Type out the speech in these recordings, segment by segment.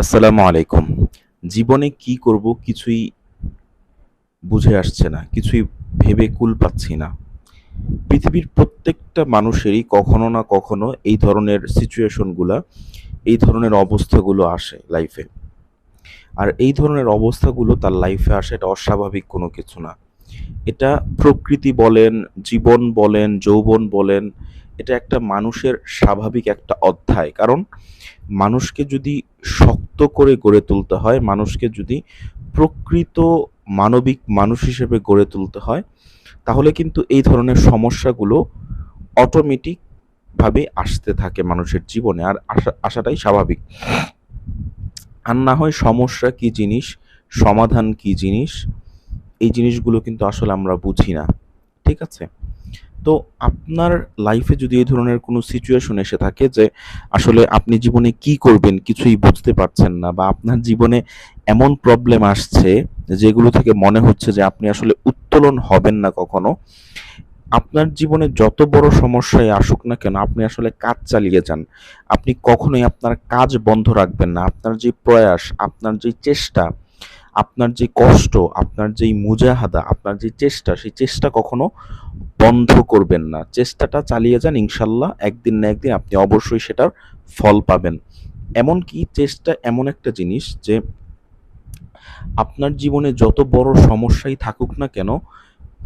আসসালামু আলাইকুম। জীবনে কি করব কিছুই বুঝে আসছে না, কিছুই ভেবে কুল পাচ্ছি না। পৃথিবীর প্রত্যেকটা মানুষেরই কখনো না কখনো এই ধরনের সিচুয়েশনগুলো, এই ধরনের অবস্থাগুলো আসে লাইফে আর এই ধরনের অবস্থাগুলো তার লাইফে আসে এটা অস্বাভাবিক কোনো কিছু না। এটা প্রকৃতি বলেন, জীবন বলেন, যৌবন বলেন, এটা একটা মানুষের স্বাভাবিক একটা অধ্যায়। কারণ মানুষকে যদি শক্ত করে গড়ে তুলতে হয়, মানুষকে যদি প্রকৃত মানবিক মানুষ হিসেবে গড়ে তুলতে হয়, তাহলে কিন্তু এই ধরনের সমস্যাগুলো অটোমেটিক ভাবে আসতে থাকে মানুষের জীবনে। আর আসা আসাটাই স্বাভাবিক। আর না হয় সমস্যা কি জিনিস, সমাধান কি জিনিস, এই জিনিসগুলো কিন্তু আসলে আমরা বুঝি না। ঠিক আছে? তো আপনার লাইফে যদি এই ধরনের কোনো সিচুয়েশন এসে থাকে যে আসলে আপনি জীবনে কি করবেন কিছুই বুঝতে পারছেন না বা আপনার জীবনে এমন প্রবলেম আসছে যেগুলো থেকে মনে হচ্ছে যে আপনি আসলে উত্তোলন হবেন না কখনো, আপনার জীবনে যত বড় সমস্যায় আসুক না কেন আপনি আসলে কাজ চালিয়ে যান। আপনি কখনোই আপনার কাজ বন্ধ রাখবেন না। আপনার যে প্রয়াস, আপনার যে চেষ্টা আপনার যে কষ্ট, আপনার যেই মুজাহাদা, আপনার যে চেষ্টা, সেই চেষ্টা কখনো বন্ধ করবেন না। চেষ্টাটা চালিয়ে যান, ইনশাল্লাহ একদিন না একদিন আপনি অবশ্যই সেটার ফল পাবেন। এমনকি চেষ্টা এমন একটা জিনিস যে, আপনার জীবনে যত বড় সমস্যাই থাকুক না কেন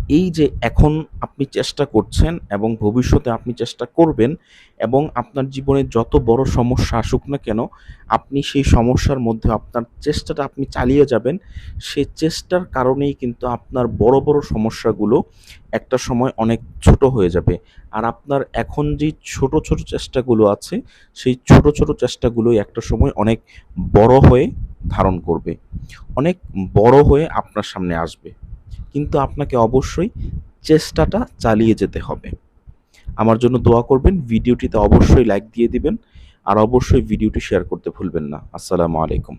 এই যে এখন আপনি চেষ্টা করছেন এবং ভবিষ্যতে আপনি চেষ্টা করবেন এবং আপনার জীবনে যত বড় সমস্যা আসুক না কেন, আপনি সেই সমস্যার মধ্যে আপনার চেষ্টাটা আপনি চালিয়ে যাবেন। সেই চেষ্টার কারণেই কিন্তু আপনার বড় বড় সমস্যাগুলো একটা সময় অনেক ছোট হয়ে যাবে। আর আপনার এখন যে ছোট ছোট চেষ্টাগুলো আছে, সেই ছোট ছোট চেষ্টাগুলোই একটা সময় অনেক বড় হয়ে ধারণ করবে। অনেক বড় হয়ে আপনার সামনে আসবে। কিন্তু আপনাকে অবশ্যই চেষ্টাটা চালিয়ে যেতে হবে। আমার জন্য দোয়া করবেন, ভিডিওটিতে অবশ্যই লাইক দিয়ে দিবেন, আর অবশ্যই ভিডিওটি শেয়ার করতে ভুলবেন না। আসসালামু আলাইকুম।